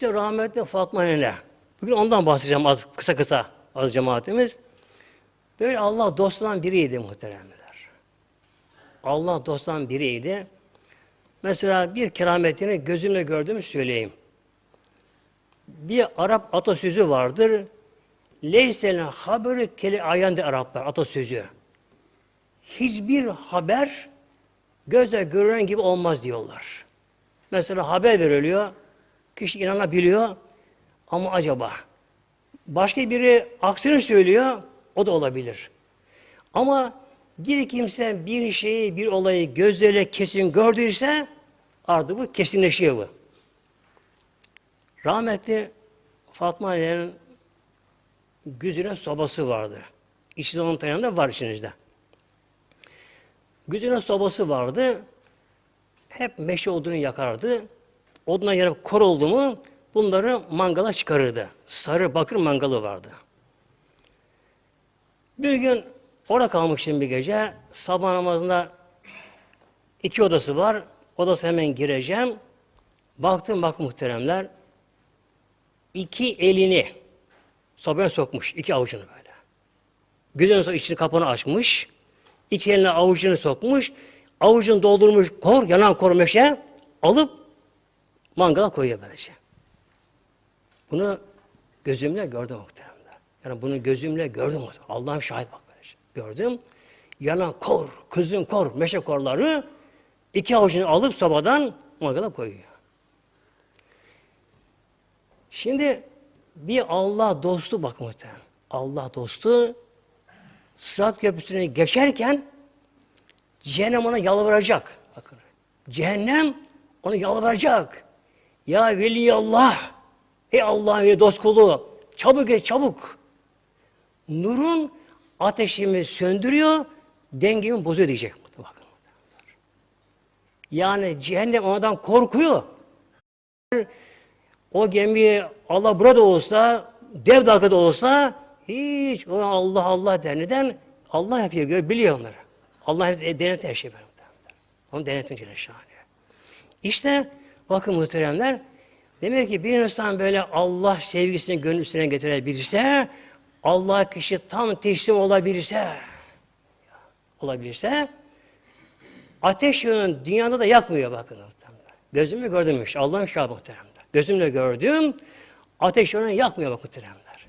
İşte rahmetli Fatma Nene. Bugün ondan bahsedeceğim az kısa kısa az cemaatimiz. Böyle Allah dostundan biriydi muhteremler. Allah dostundan biriydi. Mesela bir kerametini gözümle gördüğümü söyleyeyim. Bir Arap atasözü vardır. Leysel haberü keli ayandı Araplar atasözü. Hiçbir haber göze görünen gibi olmaz diyorlar. Mesela haber veriliyor, kişi inanabiliyor ama acaba başka biri aksini söylüyor, o da olabilir. Ama bir kimse bir şeyi, bir olayı gözleriyle kesin gördüyse artık bu kesinleşiyor bu. Rahmetli Fatma Anne'nin güzine sobası vardı. İçinde onun tayanı da var içinizde. Güzine sobası vardı. Hep meşe odunu yakardı. Oduna yanıp kor oldu mu bunları mangala çıkarırdı. Sarı bakır mangalı vardı. Bir gün orada kalmıştım bir gece. Sabah namazında iki odası var. Odası hemen gireceğim. Baktım bak muhteremler. iki elini sobaya sokmuş. iki avucunu böyle. Güzel sonra içini kapağını açmış. İki eline avucunu sokmuş. Avucunu doldurmuş kor, yanan kor meşe alıp mangala koyuyor böylece. Bunu gözümle gördüm muhteremler. Yani bunu gözümle gördüm. Allah'ım şahit bak böylece. Gördüm. Yanan kor, kızın kor, meşe korları iki avucunu alıp sobadan mangala koyuyor. Şimdi bir Allah dostu bak muhtemelen. Allah dostu Sırat Köprüsü'ne geçerken cehennem ona yalvaracak. Bakın. Cehennem ona yalvaracak. Ya Veli Allah, ey Allah'ın ve dost kulu, çabuk geç çabuk. Nurun ateşimi söndürüyor, dengemi bozuyor diyecek. Bakın. Yani cehennem ondan korkuyor. O gemi Allah burada olsa, dev dalgada olsa hiç ona Allah Allah der. Neden? Allah yapıyor, biliyor onları. Allah denet her şeyi. Onu denetin Celle. İşte bakın muhteremler, demek ki bir insan böyle Allah sevgisini gönül üstüne getirebilirse, Allah kişi tam teslim olabilirse, olabilirse, ateş yönün dünyada da yakmıyor bakın. Gözümle gördümmüş. Allah'ın şahı muhteremler. Gözümle gördüm. Ateş yönün yakmıyor bak muhteremler.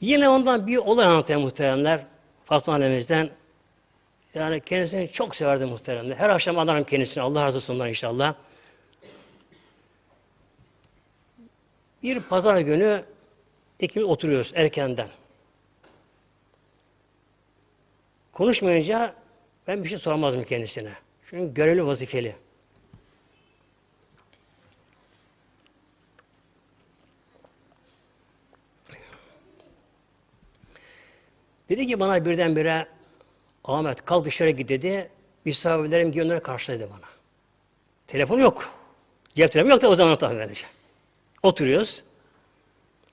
Yine ondan bir olay anlatayım muhteremler. Fatma annemizden. Yani kendisini çok severdi muhteremler. Her akşam anarım kendisini. Allah razı olsun ondan inşallah. Bir pazar günü ikimiz oturuyoruz erkenden. Konuşmayınca ben bir şey sormazdım kendisine. Çünkü görevli vazifeli. Dedi ki bana birdenbire Ahmet kalk dışarı git dedi. Misafirlerim gönlüne karşıladı bana. Telefon yok. Cep telefonu yok da o zaman tabii böylece. Oturuyoruz.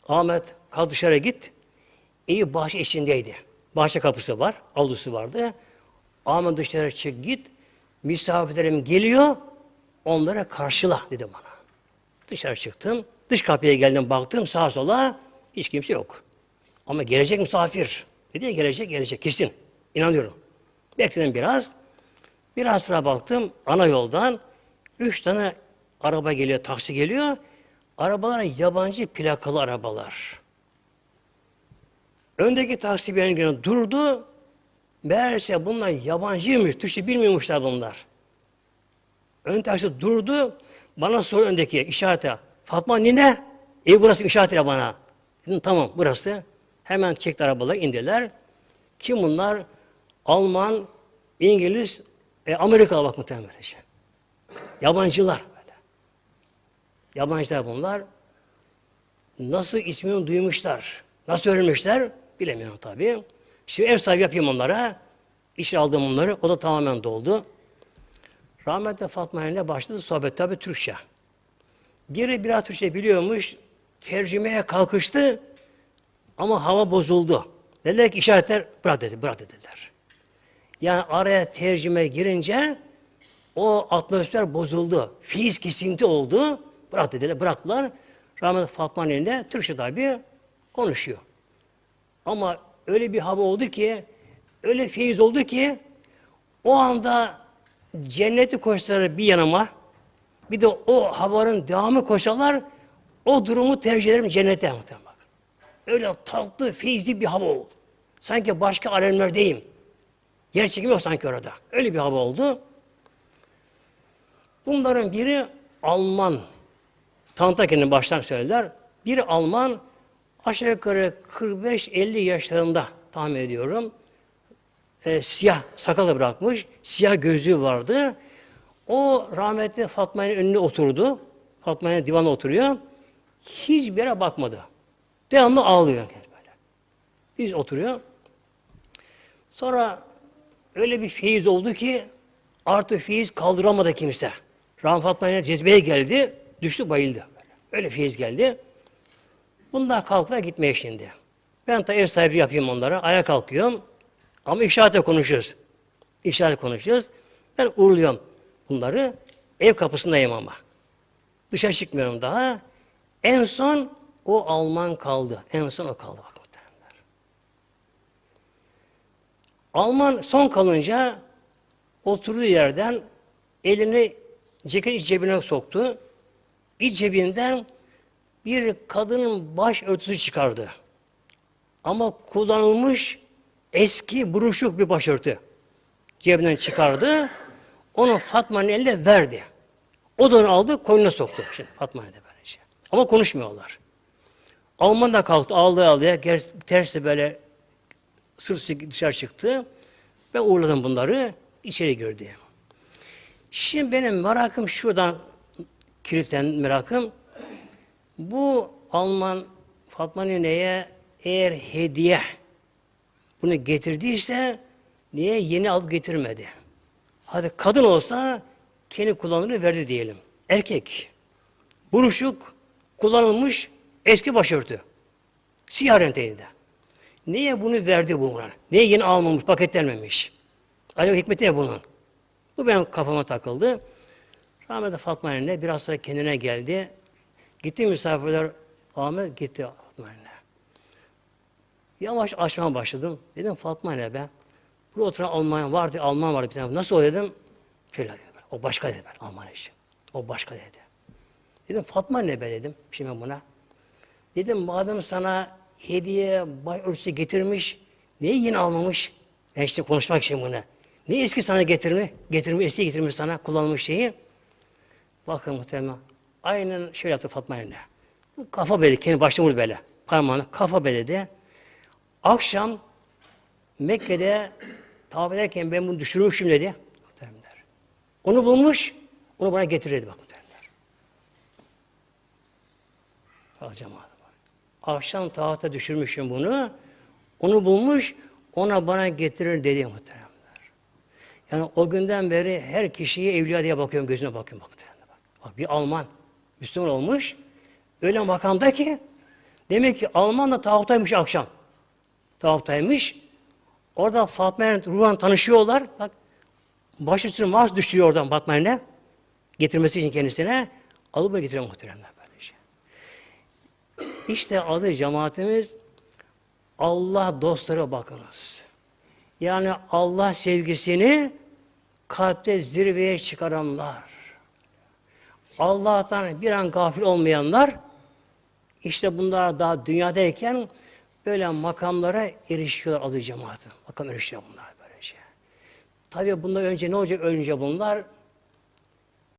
Ahmet kalk dışarı git. İyi bahçe içindeydi. Bahçe kapısı var, avlusu vardı. Ahmet dışarı çık git. Misafirlerim geliyor. Onlara karşıla dedi bana. Dışarı çıktım. Dış kapıya geldim baktım sağa sola hiç kimse yok. Ama gelecek misafir. Dedi ya gelecek gelecek kesin. İnanıyorum. Bekledim biraz. Biraz sıra baktım ana yoldan üç tane araba geliyor, taksi geliyor. Arabalar yabancı plakalı arabalar. Öndeki taksi benim günü durdu. Meğerse bunlar yabancıymış, Türkçe bilmiyormuşlar bunlar. Ön taksi durdu. Bana soru öndeki işarete. Fatma nine? E burası işaret ile bana. Dedim tamam burası. Hemen çekti arabalar indiler. Kim bunlar? Alman, İngiliz, e, Amerikalı bak muhtemelen işte. Yabancılar. Yabancılar bunlar. Nasıl ismini duymuşlar, nasıl öğrenmişler bilemiyorum tabii. Şimdi ev sahibi yapayım onlara. İşe aldım onları. O da tamamen doldu. Rahmetli Fatma ile başladı sohbet tabi Türkçe. Geri biraz Türkçe biliyormuş. Tercümeye kalkıştı. Ama hava bozuldu. Dediler ki işaretler bırak dedi, bırak dediler. Yani araya tercüme girince o atmosfer bozuldu. Fiiz kesinti oldu. Bırak dediler, bıraktılar. Rahmetli Fatma'nın elinde Türkçe tabi konuşuyor. Ama öyle bir hava oldu ki, öyle feyiz oldu ki, o anda cenneti koşsalar bir yanıma, bir de o havanın devamı koşsalar, o durumu tercih ederim cennete muhtemelen. bak. Öyle tatlı, feyizli bir hava oldu. Sanki başka alemlerdeyim. Yer çekimi yok sanki orada. Öyle bir hava oldu. Bunların biri Alman. Tantaken'in baştan söylediler. Biri Alman, aşağı yukarı 45-50 yaşlarında tahmin ediyorum. E, siyah sakalı bırakmış, siyah gözlüğü vardı. O rahmetli Fatma'nın önüne oturdu. Fatma'nın divana oturuyor. Hiçbir yere bakmadı. Devamlı ağlıyor. Böyle. Biz oturuyor. Sonra öyle bir feyiz oldu ki artık feyiz kaldıramadı kimse. Rahmet Fatma'ya cezbeye geldi. Düştü bayıldı. Öyle feyiz geldi. Bunlar kalktılar gitmeye şimdi. Ben de ev sahibi yapayım onlara. Ayağa kalkıyorum. Ama işaretle konuşuyoruz. İşaret konuşuyoruz. Ben uğurluyorum bunları. Ev kapısındayım ama. Dışarı çıkmıyorum daha. En son o Alman kaldı. En son o kaldı. Bak muhtemelenler. Alman son kalınca oturduğu yerden elini ceket cebine soktu. İç cebinden bir kadının baş örtüsü çıkardı. Ama kullanılmış eski buruşuk bir başörtü. Cebinden çıkardı. Onu Fatma'nın eline verdi. O da onu aldı, koynuna soktu. Şimdi Fatma'ya da böylece. Ama konuşmuyorlar. Alman da kalktı, ağlaya ağlaya, tersi böyle sırsı dışarı çıktı. Ben uğurladım bunları, içeri girdi. Şimdi benim merakım şuradan kilitlen merakım. Bu Alman Fatma Nine'ye eğer hediye bunu getirdiyse niye yeni alıp getirmedi? Hadi kadın olsa kendi kullanımını verdi diyelim. Erkek. Buruşuk, kullanılmış eski başörtü. Siyah renkteydi de. Niye bunu verdi buna? Niye yeni almamış, paketlenmemiş? Acaba hikmeti ne bunun? Bu benim kafama takıldı. Rahmetli Fatma anne biraz sonra kendine geldi. Gitti misafirler, Ahmet gitti Fatma anne. Yavaş açmaya başladım. Dedim Fatma anne be. Burada oturan Alman vardı, Alman vardı bir tane. Nasıl o dedim? Şöyle dedim. O başka dedi ben Alman için. O başka dedi. Dedim Fatma anne be dedim şimdi buna. Dedim madem sana hediye bay örtüsü getirmiş, niye yine almamış? Ben işte konuşmak için buna. Niye eski sana getirme? Getirmiş, eski getirmiş sana kullanılmış şeyi. Bakın muhtemelen. Aynen şöyle yaptı Fatma anne. Kafa beledi, kendi başına vurdu böyle. Parmağını kafa beledi. Akşam Mekke'de tavaf ederken ben bunu düşürmüşüm dedi. Muhtemelenler. Onu bulmuş, onu bana getirirdi bak. Ha cemaat. Akşam tavafta düşürmüşüm bunu. Onu bulmuş, ona bana getirir dedi muhteremler. Yani o günden beri her kişiye evliya diye bakıyorum, gözüne bakıyorum. Bak, muhteremler. Bak. bir Alman, Müslüman olmuş. Öyle makamda ki, demek ki Alman da tavaftaymış akşam. Tavaftaymış. Orada Fatma ile ruhan tanışıyorlar. Bak, baş üstüne mas düşüyor oradan Fatma ile. Getirmesi için kendisine. Alıp getiriyor muhteremler böylece. İşte adı cemaatimiz Allah dostlara bakınız. Yani Allah sevgisini kalpte zirveye çıkaranlar. Allah'tan bir an gafil olmayanlar işte bunlar daha dünyadayken böyle makamlara erişiyorlar adı cemaati. Makam erişiyor bunlar böylece. Tabii bundan önce ne olacak ölünce bunlar?